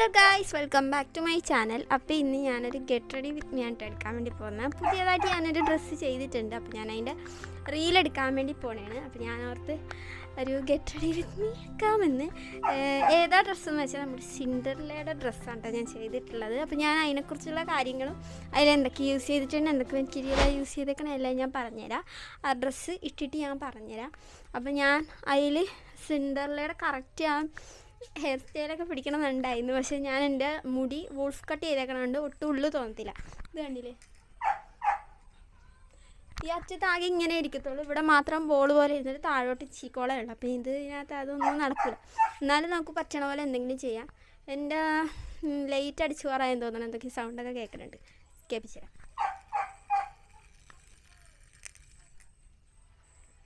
Hello guys welcome back to my channel അപ്പോൾ ഇന്ന് ഞാനൊരു ഗെറ്റ് റെഡി വിത്ത് മീ എടുക്കാൻ വേണ്ടി പോകുന്നത് പുതിയതായിട്ട് ഞാനൊരു ഡ്രസ്സ് ചെയ്തിട്ടുണ്ട്. അപ്പോൾ ഞാൻ അതിന്റെ റീൽ എടുക്കാൻ വേണ്ടി പോണേണ്. അപ്പോൾ ഞാൻ ഓർത്ത് ഒരു ഗെറ്റ് റെഡി വിത്ത് മീ എടുക്കാമെന്ന് ഏതാ ഡ്രസ്സ് എന്ന് വെച്ചാൽ നമ്മുടെ സിൻഡർലയുടെ ഡ്രസ്സാണ് കേട്ടോ ഞാൻ ചെയ്തിട്ടുള്ളത്. അപ്പോൾ ഞാൻ അതിനെക്കുറിച്ചുള്ള കാര്യങ്ങളും അതിലെന്തൊക്കെ യൂസ് ചെയ്തിട്ടുണ്ട് എന്തൊക്കെ മെറ്റീരിയലാണ് യൂസ് ചെയ്തേക്കണം എല്ലാം ഞാൻ പറഞ്ഞുതരാം. ആ ഡ്രസ്സ് ഇട്ടിട്ട് ഞാൻ പറഞ്ഞുതരാം. അപ്പോൾ ഞാൻ അതിൽ സിൻഡർലയുടെ കറക്റ്റ് ആ ഹെയർ സ്റ്റൈലൊക്കെ പിടിക്കണമെന്നുണ്ടായിരുന്നു. പക്ഷെ ഞാൻ എന്റെ മുടി വോൾഫ് കട്ട് ചെയ്തേക്കണോണ്ട് ഒട്ടും ഉള്ളു തോന്നത്തില്ല. ഇത് കണ്ടില്ലേ? ഈ അറ്റത്ത് ആകെ ഇങ്ങനെ ഇരിക്കത്തുള്ളൂ. ഇവിടെ മാത്രം ബോൾ പോലെ ഇരുന്നിട്ട് താഴോട്ട് ചീക്കോളേ ഉള്ളു അപ്പോൾ ഇത് ഇതിനകത്ത് അതൊന്നും നടക്കില്ല എന്നാലും നമുക്ക് പറ്റണ പോലെ എന്തെങ്കിലും ചെയ്യാം. എന്റെ ലൈറ്റ് അടിച്ചു പറയാൻ തോന്നണം എന്തൊക്കെ സൗണ്ടൊക്കെ കേൾക്കുന്നുണ്ട്. കേൾപ്പിച്ചുതരാം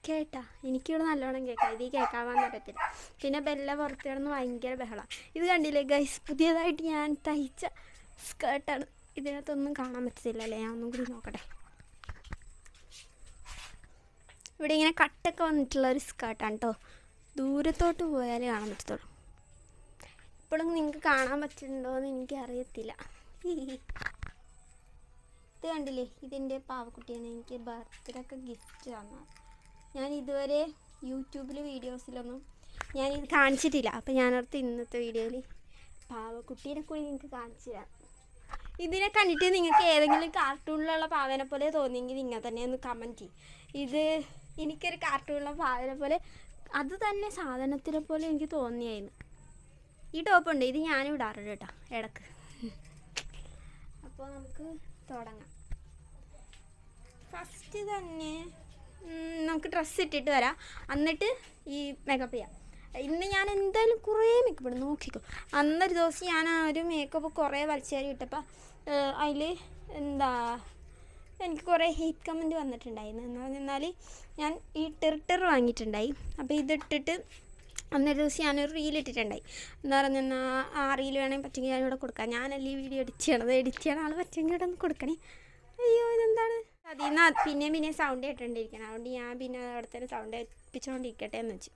കേട്ടാ. എനിക്കിവിടെ നല്ലോണം കേൾക്കാം ഇത് കേൾക്കാവാൻ പറ്റത്തില്ല. പിന്നെ ബെല്ല പുറത്ത് കിടന്ന് ഭയങ്കര ബഹളം. ഇത് കണ്ടില്ലേ ഗൈസ് പുതിയതായിട്ട് ഞാൻ തയ്ച്ച സ്കേർട്ടാണ് ഇതിനകത്തൊന്നും കാണാൻ പറ്റത്തില്ല അല്ലേ? ഞാൻ ഒന്നും കൂടി നോക്കട്ടെ. ഇവിടെ ഇങ്ങനെ കട്ടൊക്കെ വന്നിട്ടുള്ള ഒരു സ്കേർട്ടാണ് കേട്ടോ ദൂരത്തോട്ട് പോയാലേ കാണാൻ പറ്റത്തുള്ളൂ. ഇപ്പോഴും നിങ്ങൾക്ക് കാണാൻ പറ്റുന്നുണ്ടോ എന്ന് എനിക്ക് അറിയത്തില്ല ഇത് കണ്ടില്ലേ? ഇതിന്റെ പാവക്കുട്ടിയാണ്. എനിക്ക് ബർത്ത്ഡേ ഒക്കെ ഗിഫ്റ്റ് തന്നത്. ഞാൻ ഇതുവരെ യൂട്യൂബിൽ വീഡിയോസിലൊന്നും ഞാൻ ഇത് കാണിച്ചിട്ടില്ല. അപ്പം ഞാനോർത്ത് ഇന്നത്തെ വീഡിയോയിൽ പാവക്കുട്ടീനെ കൂടി നിങ്ങൾക്ക് കാണിച്ചു തരാം. ഇതിനെ കണ്ടിട്ട് നിങ്ങൾക്ക് ഏതെങ്കിലും കാർട്ടൂണിലുള്ള പാവനെ പോലെ തോന്നിയെങ്കിൽ നിങ്ങൾ തന്നെ ഒന്ന് കമന്റ് ചെയ്യും. ഇത് എനിക്കൊരു കാർട്ടൂണിലുള്ള പാവനെ പോലെ അത് തന്നെ സാധനത്തിനെ പോലെ എനിക്ക് തോന്നിയായിരുന്നു ഈ ടോപ്പുണ്ട് ഇത് ഞാനും ഇടാറുണ്ട് കേട്ടോ ഇടയ്ക്ക്. അപ്പോൾ നമുക്ക് തുടങ്ങാം. ഫസ്റ്റ് തന്നെ നമുക്ക് ഡ്രസ്സ് ഇട്ടിട്ട് വരാം. എന്നിട്ട് ഈ മേക്കപ്പ് ചെയ്യാം. ഇന്ന് ഞാൻ എന്തായാലും കുറേ മേക്കപ്പ് ഇടും. നോക്കിക്കോ. അന്നൊരു ദിവസം ഞാൻ ആ ഒരു മേക്കപ്പ് കുറേ വലിച്ചേരി ഇട്ടപ്പോൾ അതിൽ എന്താ എനിക്ക് കുറേ ഹീറ്റ് കമന്റ് വന്നിട്ടുണ്ടായിരുന്നു. എന്ന് പറഞ്ഞാൽ ഞാൻ ഈ ടെറിട്ടർ വാങ്ങിയിട്ടുണ്ടായി. അപ്പോൾ ഇതിട്ടിട്ട് അന്നൊരു ദിവസം ഞാനൊരു റീൽ ഇട്ടിട്ടുണ്ടായി. എന്താ പറഞ്ഞാൽ ആ റീൽ വേണമെങ്കിൽ പറ്റുമെങ്കിൽ ഞാനിവിടെ കൊടുക്കാം. ഞാനല്ലേ ഈ വീഡിയോ എഡിറ്റ് ചെയ്യണത്? എഡിറ്റ് ചെയ്യണ ആൾ പറ്റുമെങ്കിൽ ഇവിടെ ഒന്ന് കൊടുക്കണേ. അയ്യോ ഇതെന്താണ്? അതിൽ നിന്ന് പിന്നെയും സൗണ്ട് കേട്ടോണ്ടിരിക്കണം. അതുകൊണ്ട് ഞാൻ പിന്നെ അവിടെ തന്നെ സൗണ്ട് ഏൽപ്പിച്ചുകൊണ്ടിരിക്കട്ടെ എന്ന് വെച്ചു.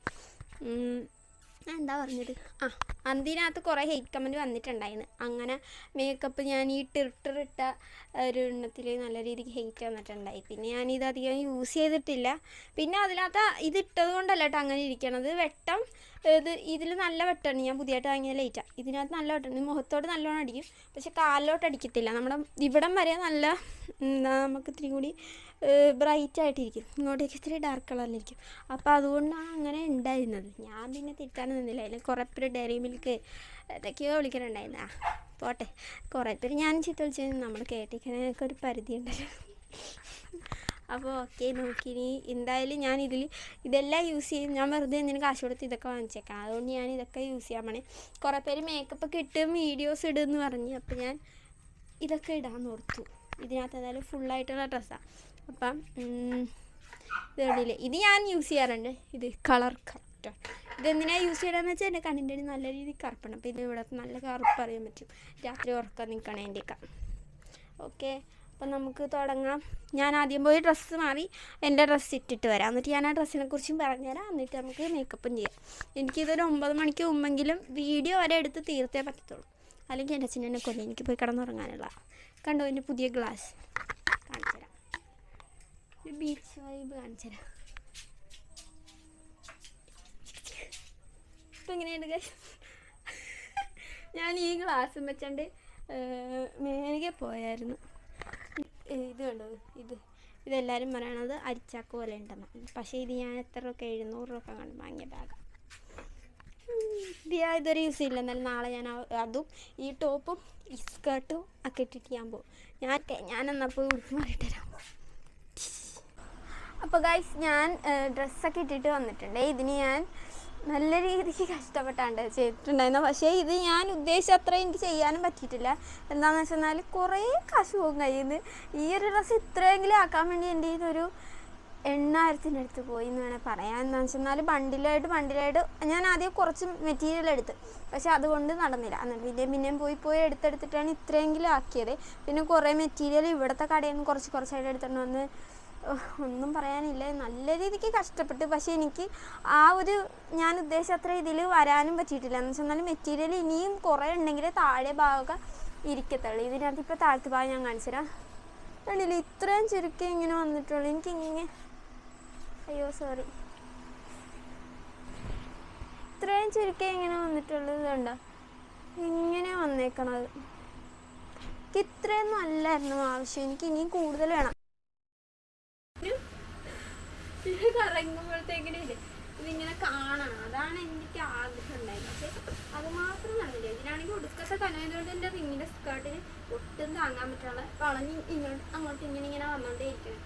എന്താ പറഞ്ഞത്? ആ അതിനകത്ത് കുറേ ഹെയ്റ്റ് കമന്റ് വന്നിട്ടുണ്ടായിരുന്നു അങ്ങനെ മേക്കപ്പ് ഞാൻ ഈ ടിർട്ടറിട്ട ഒരു എണ്ണത്തിൽ നല്ല രീതിക്ക് ഹെയ്റ്റ് വന്നിട്ടുണ്ടായി. പിന്നെ ഞാനിത് അധികം യൂസ് ചെയ്തിട്ടില്ല. പിന്നെ അതിനകത്ത് ഇത് ഇട്ടത് കൊണ്ടല്ല കേട്ടോ അങ്ങനെ ഇരിക്കണത്. വെട്ടം ഇത് ഇതിൽ നല്ല വെട്ടാണ്. ഞാൻ പുതിയതായിട്ട് വാങ്ങിയ ലൈറ്റാണ് ഇതിനകത്ത് നല്ല വെട്ടാണ്. മുഖത്തോട് നല്ലോണം അടിക്കും പക്ഷെ കാലിലോട്ട് അടിക്കത്തില്ല. നമ്മുടെ ഇവിടം വരെ നല്ല എന്താ നമുക്ക് ഇത്തിരി കൂടി ബ്രൈറ്റ് ആയിട്ടിരിക്കും. ഇങ്ങോട്ടേക്ക് ഇത്തിരി ഡാർക്ക് കളറിലിരിക്കും അപ്പോൾ അതുകൊണ്ടാണ് അങ്ങനെ ഉണ്ടായിരുന്നത് ഞാൻ പിന്നെ തിരുത്താൻ നിന്നില്ല. അതിൽ കുറേ പേര് ഡയറി മിൽക്ക് ഇതൊക്കെയോ വിളിക്കാനുണ്ടായിരുന്നു ആ പോട്ടെ. കുറേ പേര് ഞാൻ ചീത്ത വിളിച്ചു നമ്മൾ കേട്ടിരിക്കുന്നതിനൊക്കെ ഒരു പരിധി ഉണ്ടല്ലോ അപ്പോൾ ഓക്കെ നോക്കിനി. എന്തായാലും ഞാൻ ഇതിൽ ഇതെല്ലാം യൂസ് ചെയ്യും. ഞാൻ വെറുതെ എന്തിനും കാശ് കൊടുത്ത് ഇതൊക്കെ വാങ്ങിച്ചേക്കാം. അതുകൊണ്ട് ഞാൻ ഇതൊക്കെ യൂസ് ചെയ്യാൻ പണി. കുറേ പേര് മേക്കപ്പ് ഒക്കെ ഇട്ട് വീഡിയോസ് ഇടുമെന്ന് പറഞ്ഞ്. അപ്പോൾ ഞാൻ ഇതൊക്കെ ഇടാൻ ഓർത്തു. ഇതിനകത്ത് എന്തായാലും ഫുള്ളായിട്ടുള്ള ഡ്രസ്സാണ് അപ്പം ഇതേടില്ലേ ഇത് ഞാൻ യൂസ് ചെയ്യാറുണ്ട്. ഇത് കളർ കറക്റ്റ് ഇതെന്തിനാണ് യൂസ് ചെയ്യണമെന്ന് വെച്ചാൽ എന്റെ കണ്ണിന്റെ അടി നല്ല രീതിയിൽ കറുപ്പാണ്. അപ്പോൾ ഇത് ഇവിടെ നല്ല കറുപ്പ് അറിയാൻ പറ്റും. രാത്രി ഉറക്കം നിൽക്കണേന്റെയൊക്കെ ഓക്കെ. അപ്പം നമുക്ക് തുടങ്ങാം. ഞാൻ ആദ്യം പോയി ഡ്രസ്സ് മാറി എന്റെ ഡ്രസ്സ് ഇട്ടിട്ട് വരാം. എന്നിട്ട് ഞാൻ ആ ഡ്രസ്സിനെ കുറിച്ചും പറഞ്ഞുതരാം. എന്നിട്ട് നമുക്ക് മേക്കപ്പും ചെയ്യാം. എനിക്കിതൊരു ഒമ്പത് മണിക്ക് മുമ്പെങ്കിലും വീഡിയോ വരെ എടുത്ത് തീർത്തേ പറ്റത്തുള്ളൂ. അല്ലെങ്കിൽ എന്റെ അച്ഛൻ എന്നെ കൊല്ലം. എനിക്ക് പോയി കിടന്നുറങ്ങാനുള്ള കണ്ടോ എന്റെ പുതിയ ഗ്ലാസ് കാണിച്ചു ബീച്ച് വൈബ് കാണിച്ചു ഇപ്പം എങ്ങനെയുണ്ട്? ഞാൻ ഈ ഗ്ലാസ്സും വെച്ചാണ്ട് മേനകെ പോയായിരുന്നു. ഇത് കണ്ടത് ഇത് ഇതെല്ലാവരും പറയണത് അരിച്ചാക്ക് പോലെ ഉണ്ടെന്ന് പക്ഷേ ഇത് ഞാൻ എത്ര രൂപ എഴുന്നൂറ് രൂപ കണ്ട് വാങ്ങിയ ബാഗാണ് ഇതൊരു യൂസ് ചെയ്യില്ല എന്നാലും നാളെ ഞാൻ അതും ഈ ടോപ്പും ഈ സ്കേർട്ടും ഒക്കെ ഇട്ടിട്ട് ഞാൻ പോകും ഞാൻ ഞാൻ എന്നാൽ പോയി ഉടുപ്പ് മാറിയിട്ടരാം അപ്പോൾ ഗൈസ് ഞാൻ ഡ്രസ്സൊക്കെ ഇട്ടിട്ട് വന്നിട്ടുണ്ട്. ഇതിന് ഞാൻ നല്ല രീതിക്ക് കഷ്ടപ്പെട്ടാണ്ട് ചെയ്തിട്ടുണ്ടായിരുന്നു. പക്ഷേ ഇത് ഞാൻ ഉദ്ദേശിച്ച അത്ര എനിക്ക് ചെയ്യാനും പറ്റിയിട്ടില്ല. എന്താണെന്ന് വെച്ചെന്നാൽ കുറേ കാശ് പോകും കയ്യിൽ ഈ ഒരു ഡ്രസ്സ് ഇത്രയെങ്കിലും ആക്കാൻ വേണ്ടി എന്റെ ഇതൊരു എണ്ണായിരത്തിന്റെ അടുത്ത് പോയി എന്ന് വേണേൽ പറയാം എന്താണെന്ന് വെച്ചെന്നാൽ ബണ്ടിലായിട്ട് ബണ്ടിലായിട്ട് ഞാൻ ആദ്യം കുറച്ച് മെറ്റീരിയൽ എടുത്ത്. പക്ഷേ അതുകൊണ്ട് നടന്നില്ല. എന്നിട്ട് പിന്നെയും പിന്നെയും പോയി പോയി എടുത്തെടുത്തിട്ടാണ് ഇത്രയെങ്കിലും ആക്കിയത്. പിന്നെ കുറേ മെറ്റീരിയൽ ഇവിടുത്തെ കടയിൽ നിന്ന് കുറച്ച് കുറച്ചായിട്ട് എടുത്തുകൊണ്ട് വന്ന് ഒന്നും പറയാനില്ല. നല്ല രീതിക്ക് കഷ്ടപ്പെട്ടു. പക്ഷേ എനിക്ക് ആ ഒരു ഞാൻ ഉദ്ദേശിച്ച അത്ര ഇതിൽ വരാനും പറ്റിയിട്ടില്ല. എന്ന് വെച്ചാൽ മെറ്റീരിയൽ ഇനിയും കുറേ ഉണ്ടെങ്കിൽ താഴെ ഭാഗമൊക്കെ ഇരിക്കത്തുള്ളൂ. ഇതിനകത്ത് ഇപ്പോൾ താഴത്തെ ഭാഗം ഞാൻ കാണിച്ചു തരാം. കണ്ടില്ല? ഇത്രയും ചുരുക്കി ഇങ്ങനെ വന്നിട്ടുള്ളൂ. എനിക്ക് ഇങ്ങനെ അയ്യോ സോറി ഇത്രയും ചുരുക്കി ഇങ്ങനെ വന്നിട്ടുള്ളൂ ഇതുണ്ടോ ഇങ്ങനെ വന്നേക്കണത്. എനിക്ക് ഇത്രയൊന്നും അല്ലായിരുന്നു ആവശ്യം. എനിക്ക് ഇനിയും കൂടുതൽ വേണം. ഇത് കറങ്ങുമ്പോഴത്തേക്കിനും ഇല്ലേ ഇതിങ്ങനെ കാണണം. അതാണ് എനിക്ക് ആഗ്രഹം ഉണ്ടായത് പക്ഷെ അത് മാത്രം നടന്നില്ല ഇതിനാണെങ്കിൽ ഒടുക്കത്തെ കനവതുകൊണ്ട് എന്റെ റിങ്ങിന്റെ സ്കേർട്ടിന് ഒട്ടും താങ്ങാൻ പറ്റാതെ വളഞ്ഞ് ഇങ്ങോട്ട് അങ്ങോട്ട് ഇങ്ങനെ ഇങ്ങനെ വന്നോണ്ടേ ഇരിക്കണം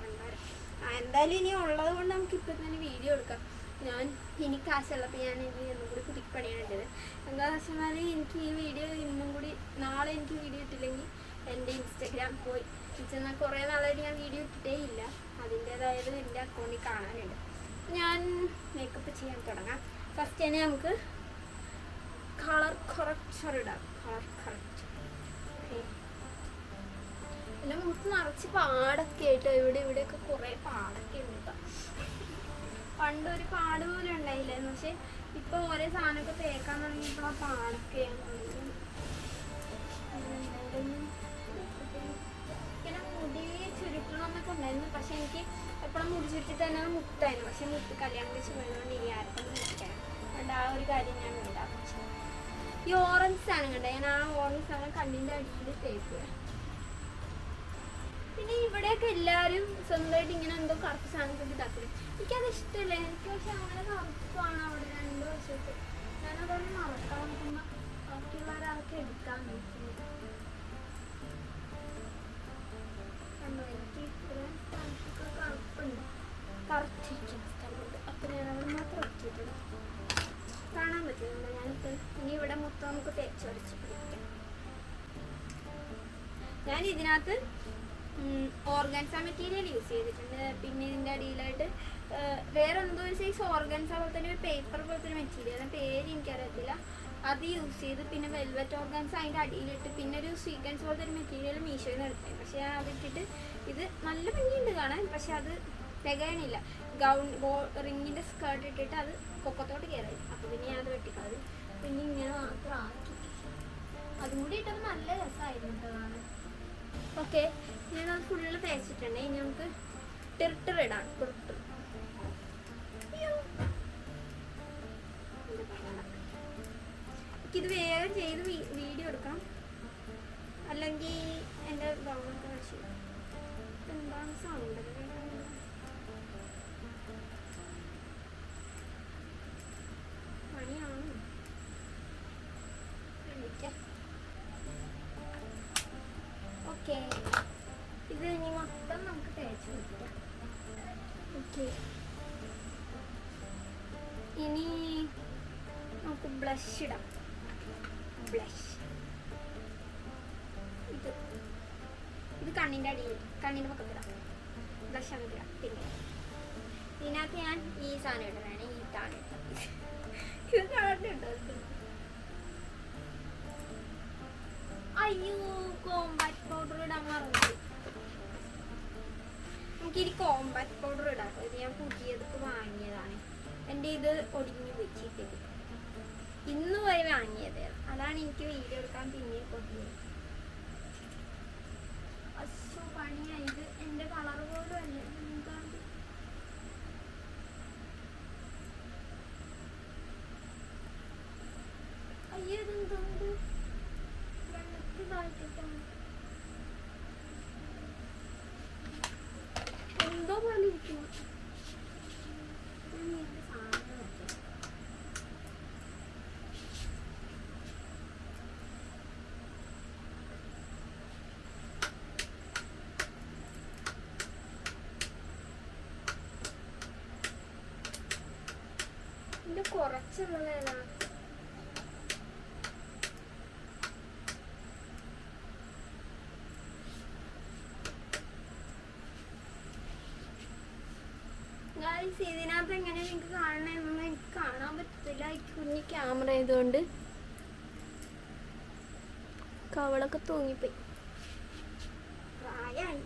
എന്തായാലും ഇനി ഉള്ളത് കൊണ്ട് നമുക്ക് ഇപ്പം തന്നെ വീഡിയോ എടുക്കാം. ഞാൻ ഇനി കാശുള്ളപ്പോൾ ഞാൻ ഇനി ഒന്നും കൂടി പണിയാനുള്ളത് എന്താണെന്ന് വെച്ചാൽ എനിക്ക് ഈ വീഡിയോ ഇന്നും കൂടി നാളെ എനിക്ക് വീഡിയോ ഇട്ടില്ലെങ്കിൽ എന്റെ ഇൻസ്റ്റഗ്രാം പോയി. എന്നാൽ കുറേ നാളായിട്ട് ഞാൻ വീഡിയോ ഇട്ടിട്ടേ ഇല്ല. അതിന്റേതായത് എന്റെ അക്കൗണ്ടിൽ കാണാനുണ്ട് ഞാൻ മേക്കപ്പ് ചെയ്യാൻ തുടങ്ങാം ഫസ്റ്റ് തന്നെ നമുക്ക് കളർ കറക്റ്റർ ഇടാം കളർ കറക്റ്റ് എന്റെ മുഖത്ത് നിറച്ച് പാടൊക്കെ ആയിട്ട് ഇവിടെ ഇവിടെയൊക്കെ കുറേ പാടൊക്കെ ഉണ്ട് കേട്ടോ പണ്ടൊരു പാട് പോലും ഉണ്ടായില്ലായിരുന്നു പക്ഷെ ഇപ്പൊ ഓരോ സാധനമൊക്കെ തേക്കാൻ തുടങ്ങിയപ്പോൾ ആ പാടൊക്കെ ഇങ്ങനെ മുടി ചുരുക്കണമെന്നൊക്കെ ഉണ്ടായിരുന്നു പക്ഷെ എനിക്ക് എപ്പോഴും മുടി ചുരുട്ടി തന്നെ മുത്തായിരുന്നു പക്ഷെ മുത്ത് കല്യാണം കഴിച്ച് പോയതുകൊണ്ട് ഇനി ആർക്കും അതുകൊണ്ട് ആ ഒരു കാര്യം ഞാൻ ഉണ്ടാക്കി ഈ ഓറഞ്ച് സാധനം കണ്ട? ഞാൻ ആ ഓറഞ്ച് സാധനം കണ്ണിന്റെ അടിയിൽ തേക്കുക. പിന്നെ ഇവിടെയൊക്കെ എല്ലാവരും സ്വന്തമായിട്ട് ഇങ്ങനെ എന്തോ കറുപ്പ് സാധനം കൊണ്ട് ഇതാക്കില്ല എനിക്കത് ഇഷ്ടമല്ല. എനിക്ക് പക്ഷെ അങ്ങനെ കറുപ്പാണ് അവിടെ രണ്ട് വശത്ത്. ഞാനതൊന്ന് മറക്കാൻ നോക്കുമ്പോൾ ബാക്കിയുള്ളവരൊക്കെ എടുക്കാൻ നോക്കുന്നത് ഞാൻ ഇതിനകത്ത് ഓർഗൻസ മെറ്റീരിയൽ യൂസ് ചെയ്തിട്ടുണ്ട്. പിന്നെ ഇതിന്റെ അടിയിലായിട്ട് വേറെ എന്തോ ഒരു സൈസ് ഓർഗൻസ പോലെ ഒരു പേപ്പർ പോലത്തെ ഒരു മെറ്റീരിയൽ പേര് എനിക്കറിയത്തില്ല. അത് യൂസ് ചെയ്ത് പിന്നെ വെൽവെറ്റ് ഓർഗൻസ് അതിന്റെ അടിയിലിട്ട് പിന്നെ ഒരു സ്വീക്കൻസ് പോലത്തെ ഒരു മെറ്റീരിയൽ മീഷോയിൽ നിന്ന് എടുത്തത് പക്ഷേ ഞാൻ അതിട്ടിട്ട് ഇത് നല്ല ഭംഗിയുണ്ട് കാണാൻ. പക്ഷെ അത് തികയണില്ല. ഗൗൺ റിങ്ങിന്റെ സ്കേർട്ട് ഇട്ടിട്ട് അത് പൊക്കത്തോട്ട് കയറി അപ്പോൾ പിന്നെ ഞാൻ അത് വെട്ടിക്കളത് പിന്നെ ഇങ്ങനെ മാത്രം ആക്കി. അതും കൂടി ഇട്ടത് നല്ല രസമായിരുന്നു കേട്ടോ കാണാൻ. ഓക്കെ ഞാൻ അത് ഫുള്ള് തേച്ചിട്ടുണ്ട്. ഇനി നമുക്ക് ടിർട്ടർ ഇടാം. ടിർട്ടർ. എനിക്കിത് വേഗം ചെയ്ത് വീഡിയോ എടുക്കാം അല്ലെങ്കിൽ എന്റെ ഗൗണൊക്കെ വെച്ച്. എന്താണ് സൗണ്ട് ബ്ലഷ് ഇടാം. ബ്ലഷ് ഇത്. ഇത് കണ്ണിന്റെ അടിയിൽ കണ്ണിന്റെ പക്കത്തിടാം. ബ്ലഷ് ആണ് ഇടാം. പിന്നെ ഇതിനകത്ത് ഞാൻ ഈ സാധനം ഇടുന്നതാണ് ഈ താണ്. ഇത് കാണുന്നുണ്ടോ അയ്യോ കോമ്പാക്ട് പൗഡർ ഇടാൻ മറന്നു. എനിക്കിനി കോമ്പാക്ട് പൗഡർ ഇടാം. ഇത് ഞാൻ പുതിയതൊക്കെ വാങ്ങിയതാണ്. എന്റെ ഇത് ഒടിഞ്ഞു പോയി. ഇന്ന് വരെ വാങ്ങിയത്. അതാണ് എനിക്ക് വീഡിയോ എടുക്കാൻ പിന്നെ കൊണ്ടുപോയത്. അശോ പണിയായി. ഇത് എന്റെ കളർ പോലും അല്ല. എന്തോ പോലെ ഇരിക്കുന്നു ഞാൻ ഈ എന്റെ സാധനം നോക്കാം കുറച്ചുള്ളത് ഏതാ ഗായ്സ് ഇതിനകത്ത് എങ്ങനെ നിങ്ങൾക്ക് കാണണമെന്നൊന്നും എനിക്ക് കാണാൻ പറ്റത്തില്ല. ഈ കുഞ്ഞി ക്യാമറ ആയതുകൊണ്ട്. കവളൊക്കെ തൂങ്ങിപ്പോയി. പ്രായമായി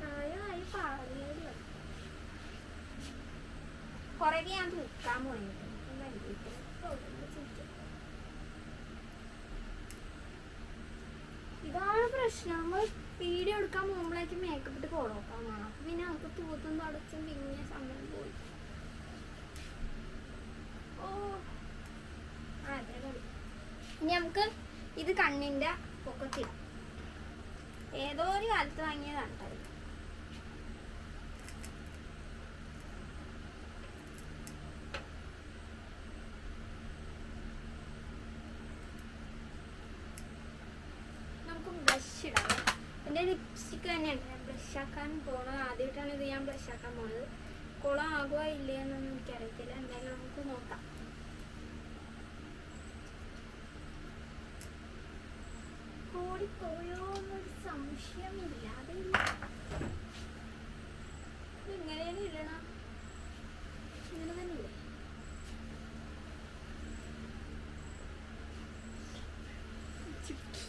പ്രായമായി പറഞ്ഞു കുറേ ഞാൻ തൂക്കാൻ പോയി. പ്രശ്നം നമ്മൾ വീഡിയോ എടുക്കാൻ പോകുമ്പോഴേക്ക് മേക്കപ്പ് ഇട്ട് കൊളോക്കാൻ വേണം പിന്നെ നമുക്ക് തൂത്തും തുടച്ചും പിന്നെ സമയം പോയി. ഓ ഇനി നമുക്ക് ഇത് കണ്ണിന്റെ പൊക്കത്തിൽ ഏതോ ഒരു കാലത്ത് വാങ്ങിയതാണ് കേട്ടോ ഇത്. നമുക്ക് ബ്ലഷ് ഇടാം എന്റെ ലിപ്സ്റ്റിക്ക് തന്നെയാണ്. ബ്രഷ് ആക്കാൻ പോണത്. ആദ്യമായിട്ടാണ് ഇത് ഞാൻ ബ്രഷ് ആക്കാൻ പോണത്. കുളം ആകുമോ ഇല്ലയെന്നൊന്നും എനിക്കറിയത്തില്ല. എന്തായാലും നമുക്ക് നോക്കാം. കൂടിപ്പോയോ എന്നൊരു സംശയമില്ലാതെ ഇങ്ങനെയാണ് ഇല്ലണം ഇങ്ങനെ തന്നെ ഇല്ലേ ചുക്കി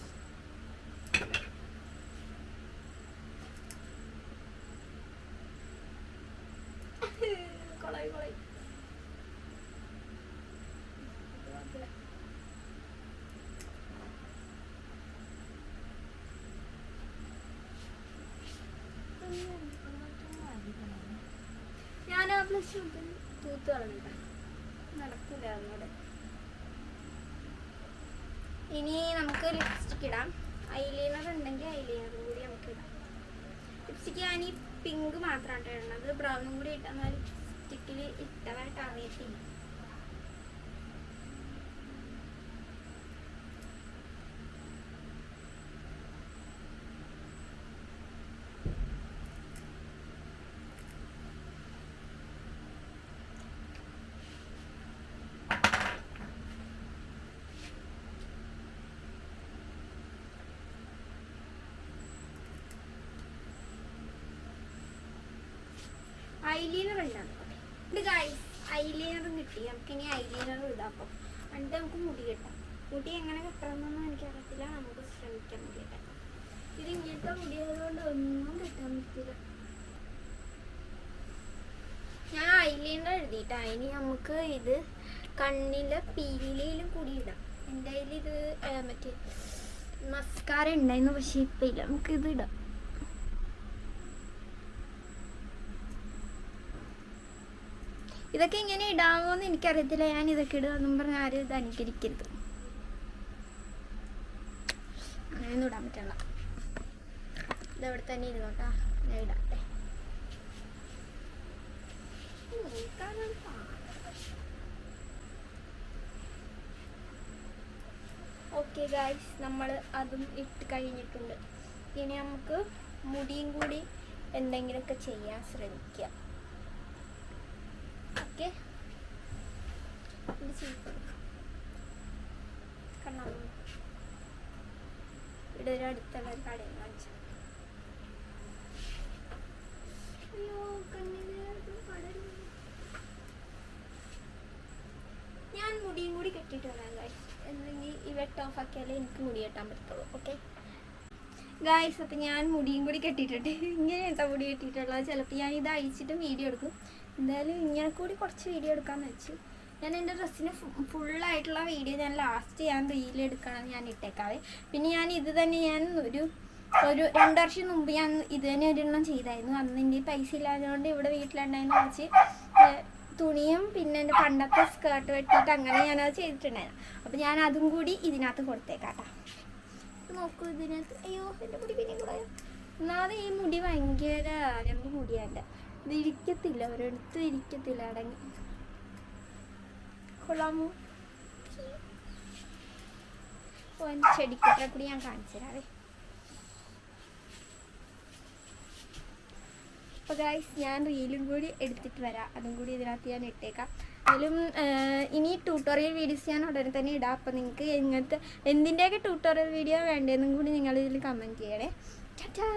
കൊളായി കൊളായി കളഞ്ഞിട്ട. നടക്കില്ല ഇനി നമുക്ക് ലിപ്സ്റ്റിക് ഇടാം. ഐലൈനർ ഉണ്ടെങ്കിൽ ഐലൈനറും കൂടി നമുക്ക് ഇടാം. ലിപ്സ്റ്റിക് ഞാൻ ഈ പിങ്ക് മാത്രമാണ് ഇടുന്നത് ബ്രൗണും കൂടി ഇട്ടാൽ ലിപ്സ്റ്റിക്കിൽ ഇട്ടതായിട്ട് അറിയത്തില്ല ഐലൈനർ ഉണ്ടാകും ഇത് ഗൈസ് ഐലൈനറും കിട്ടി. നമുക്ക് ഇനി ഐലീനർ ഇതാക്കും നമുക്ക് മുടി കെട്ടാം. മുടി എങ്ങനെ കെട്ടണമെന്നൊന്നും എനിക്കറിയത്തില്ല. നമുക്ക് ശ്രമിക്കാം മുടി കെട്ടാൻ. ഇത് ഇങ്ങനത്തെ മുടി ആയതുകൊണ്ട് ഒന്നും കെട്ടാൻ പറ്റില്ല ഞാൻ ഐലൈനർ എഴുതിയിട്ടാ. ഇനി നമുക്ക് ഇത് കണ്ണിലെ പീലിയിലും കൂടി ഇടാം. കയ്യിൽ ഇത് മറ്റേ മസ്കാര ഉണ്ടായിരുന്നു പക്ഷേ ഇപ്പം ഇല്ല. നമുക്കിത് ഇടാം. ഇതൊക്കെ ഇങ്ങനെ ഇടാമോന്ന് എനിക്കറിയത്തില്ല. ഞാൻ ഇതൊക്കെ ഇടുകയെന്നും പറഞ്ഞ് ആരും ഇത് അനുകരിക്കരുത്. അങ്ങനെയൊന്നും ഇടാൻ പറ്റില്ല ഇതവിടെ തന്നെ ഇരുന്നോട്ടാ ഞാൻ ഇടാട്ടെ. ഓക്കെ ഗായ്സ് നമ്മൾ അതും ഇട്ട് കഴിഞ്ഞിട്ടുണ്ട്. ഇനി നമുക്ക് മുടിയും കൂടി എന്തെങ്കിലുമൊക്കെ ചെയ്യാൻ ശ്രമിക്കാം. ഓക്കെ കണ്ണാ ഇവിടെ ഒരു അടുത്തുള്ള ഒരു കടയിൽ വാങ്ങിച്ചു അയ്യോ ഞാൻ മുടിയും കൂടി കെട്ടിയിട്ട് വരാം ഗായ്സ് എന്നെങ്കിൽ ഈ വെട്ട് ഓഫ് ആക്കിയാലേ എനിക്ക് മുടി കെട്ടാൻ പറ്റത്തുള്ളൂ ഓക്കെ ഗായ്സ് അപ്പം ഞാൻ മുടിയും കൂടി കെട്ടിയിട്ടുണ്ട് എന്താ മുടി കെട്ടിയിട്ടുള്ളത് ചിലപ്പോൾ ഞാൻ ഇത് അഴിച്ചിട്ട് വീഡിയോ എടുക്കും എന്തായാലും ഇങ്ങനെ കൂടി കുറച്ച് വീഡിയോ എടുക്കാമെന്ന് വെച്ചു. ഞാൻ എന്റെ ഡ്രസ്സിന് ഫുള്ളായിട്ടുള്ള വീഡിയോ ഞാൻ ലാസ്റ്റ് ഞാൻ റീലെടുക്കണം ഞാൻ ഇട്ടേക്കാവേ. പിന്നെ ഞാൻ ഇത് തന്നെ ഞാൻ ഒരു ഒരു രണ്ട് വർഷം മുമ്പ് ഞാൻ ഇത് തന്നെ ഒരെണ്ണം ചെയ്തായിരുന്നു. അന്ന് എന്റെ പൈസ ഇല്ലാത്തതുകൊണ്ട് ഇവിടെ വീട്ടിലുണ്ടായിരുന്നു കുറച്ച് തുണിയും പിന്നെ എന്റെ പണ്ടത്തെ സ്കേർട്ട് വെട്ടിയിട്ട് അങ്ങനെ ഞാനത് ചെയ്തിട്ടുണ്ടായിരുന്നു. അപ്പം ഞാൻ അതും കൂടി ഇതിനകത്ത് കൊടുത്തേക്കാട്ടാ. നോക്കൂ ഇതിനകത്ത്. അയ്യോ എന്റെ മുടി പിന്നെ കൂടെ. ഒന്നാമത് ഈ മുടി ഭയങ്കര രണ്ട് ഇരിക്കത്തില്ല ഒരിടത്തും ഇരിക്കത്തില്ല അടങ്ങി കൊള്ളാമോ? ചെടിക്കുട്ടറെ കൂടി ഞാൻ കാണിച്ചു തരാവേ ഗൈസ് ഞാൻ റീലും കൂടി എടുത്തിട്ട് വരാം. അതും കൂടി ഇതിനകത്ത് ഞാൻ ഇട്ടേക്കാം. എന്തായാലും ഇനി ട്യൂട്ടോറിയൽ വീഡിയോസ് ഞാൻ ഉടനെ തന്നെ ഇടാം. അപ്പോൾ നിങ്ങൾക്ക് എങ്ങനത്തെ എന്തിന്റെയൊക്കെ ട്യൂട്ടോറിയൽ വീഡിയോ വേണ്ടതെന്നും കൂടി നിങ്ങൾ ഇതിൽ കമന്റ് ചെയ്യണേ. ടാറ്റാ